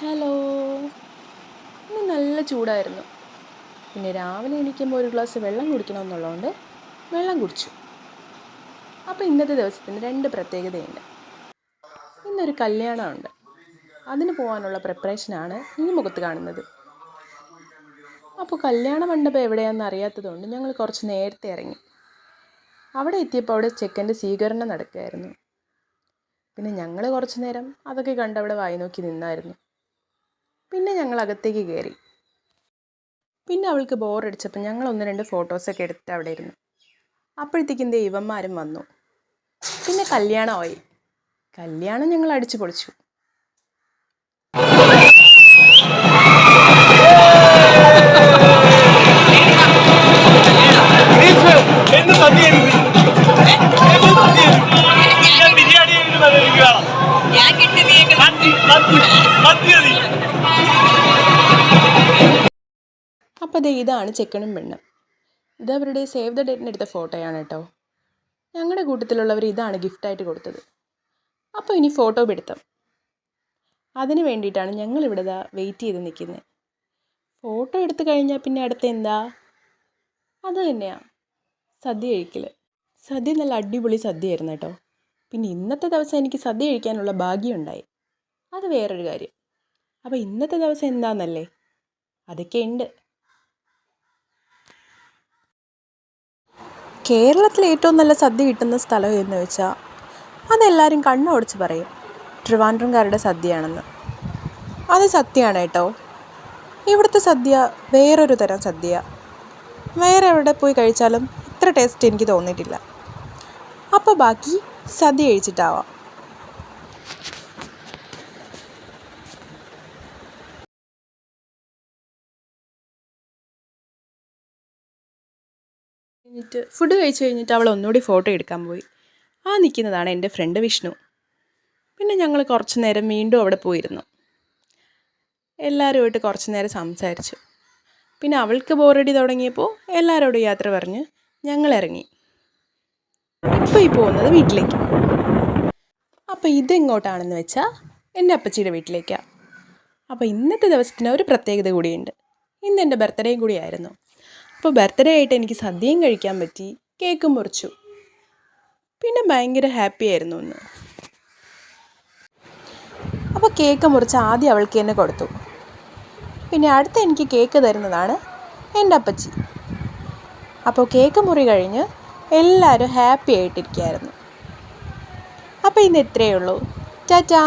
Hello. ഇന്ന് നല്ല ചൂടായിരുന്നു. പിന്നെ രാവിലെ എണീക്കുമ്പോൾ ഒരു ഗ്ലാസ് വെള്ളം കുടിക്കണമെന്നുള്ളതുകൊണ്ട് വെള്ളം കുടിച്ചു. അപ്പോൾ ഇന്നത്തെ ദിവസത്തിന് രണ്ട് പ്രത്യേകതയുണ്ട്. ഇന്നൊരു കല്യാണമുണ്ട്. അതിന് പോകാനുള്ള പ്രിപ്പറേഷനാണ് ഈ മുഖത്ത് കാണുന്നത്. അപ്പോൾ കല്യാണ മണ്ഡപം എവിടെയാണെന്ന് അറിയാത്തതുകൊണ്ട് ഞങ്ങൾ കുറച്ച് നേരത്തെ ഇറങ്ങി. അവിടെ എത്തിയപ്പോൾ അവിടെ ചെക്കന്റെ സ്വീകരണം നടക്കുകയായിരുന്നു. പിന്നെ ഞങ്ങൾ കുറച്ച് നേരം അതൊക്കെ കണ്ട് അവിടെ വായി നോക്കി നിന്നായിരുന്നു. പിന്നെ ഞങ്ങൾ അകത്തേക്ക് കയറി പിന്നെ അവൾക്ക് ബോറടിച്ചപ്പോൾ ഞങ്ങൾ ഒന്ന് രണ്ട് ഫോട്ടോസൊക്കെ എടുത്ത് അവിടെ ഇരുന്നു അപ്പോഴത്തേക്കും ഇവന്മാരും വന്നു. പിന്നെ കല്യാണമായി. കല്യാണം ഞങ്ങൾ അടിച്ചു പൊളിച്ചു. ഞാൻ ബിരിയാണി അപ്പോൾ ദേ ഇതാണ് ചെക്കനും പെണ്ണും. ഇത് അവരുടെ സേവ് ദ ഡേറ്റിന് എടുത്ത ഫോട്ടോയാണ് കേട്ടോ. ഞങ്ങളുടെ കൂട്ടത്തിലുള്ളവർ ഇതാണ് ഗിഫ്റ്റായിട്ട് കൊടുത്തത്. അപ്പോൾ ഇനി ഫോട്ടോ പിടുത്തം അതിന് വേണ്ടിയിട്ടാണ് ഞങ്ങളിവിടെ ദാ വെയിറ്റ് ചെയ്ത് നിൽക്കുന്നത് ഫോട്ടോ എടുത്തു കഴിഞ്ഞാൽ പിന്നെ അടുത്ത എന്താ? അത് തന്നെയാണ് സദ്യ കഴിക്കൽ സദ്യ നല്ല അടിപൊളി സദ്യ ആയിരുന്നു കേട്ടോ. പിന്നെ ഇന്നത്തെ ദിവസം എനിക്ക് സദ്യ കഴിക്കാനുള്ള ഭാഗ്യമുണ്ടായി അത് വേറൊരു കാര്യം. അപ്പോൾ ഇന്നത്തെ ദിവസം എന്താണെന്നല്ലേ അതൊക്കെ ഉണ്ട്. കേരളത്തിലെ ഏറ്റവും നല്ല സദ്യ കിട്ടുന്ന സ്ഥലം എന്ന് വെച്ചാൽ അതെല്ലാവരും കണ്ണോടിച്ച് പറയും. ട്രിവാൻഡ്രംകാരുടെ സദ്യയാണെന്ന്. അത് സത്യമാണ് കേട്ടോ. ഇവിടുത്തെ സദ്യ വേറൊരു തരം സദ്യ വേറെ എവിടെ പോയി കഴിച്ചാലും ഇത്ര ടേസ്റ്റ് എനിക്ക് തോന്നിയിട്ടില്ല. അപ്പോൾ ബാക്കി സദ്യ കഴിച്ചിട്ടാവാം. കഴിഞ്ഞിട്ട് ഫുഡ് കഴിച്ച് കഴിഞ്ഞിട്ട് അവൾ ഒന്നുകൂടി ഫോട്ടോ എടുക്കാൻ പോയി. ആ നിൽക്കുന്നതാണ് എന്റെ ഫ്രണ്ട് വിഷ്ണു. പിന്നെ ഞങ്ങൾ കുറച്ച് നേരം വീണ്ടും അവിടെ പോയിരുന്നു. എല്ലാവരുമായിട്ട് കുറച്ച് നേരം സംസാരിച്ചു. പിന്നെ അവൾക്ക് ബോറടി തുടങ്ങിയപ്പോൾ എല്ലാവരോടും യാത്ര പറഞ്ഞ് ഞങ്ങൾ ഇറങ്ങി. ഇപ്പോൾ ഈ പോകുന്നത് വീട്ടിലേക്ക്. അപ്പോൾ ഇതെങ്ങോട്ടാണെന്ന് വെച്ചാൽ എന്റെ അപ്പച്ചിയുടെ വീട്ടിലേക്കാണ് അപ്പോൾ ഇന്നത്തെ ദിവസത്തിന് ഒരു പ്രത്യേകത കൂടിയുണ്ട്. ഇന്ന് എന്റെ ബർത്ത്ഡേയും കൂടിയായിരുന്നു അപ്പോൾ ബർത്ത്ഡേ ആയിട്ട് എനിക്ക് സദ്യയും കഴിക്കാൻ പറ്റി. കേക്ക് മുറിച്ചു. പിന്നെ ഭയങ്കര ഹാപ്പി ആയിരുന്നു ഒന്ന്. അപ്പോൾ കേക്ക് മുറിച്ച് ആദ്യം അവൾക്ക് തന്നെ കൊടുത്തു. പിന്നെ അടുത്ത എനിക്ക് കേക്ക് തരുന്നതാണ് എന്റെ അപ്പച്ചി. അപ്പോൾ കേക്ക് മുറി കഴിഞ്ഞ് എല്ലാവരും ഹാപ്പി ആയിട്ടിരിക്കുകയായിരുന്നു അപ്പോൾ ഇന്ന് ഇത്രയേ ഉള്ളൂ. ടാറ്റാ.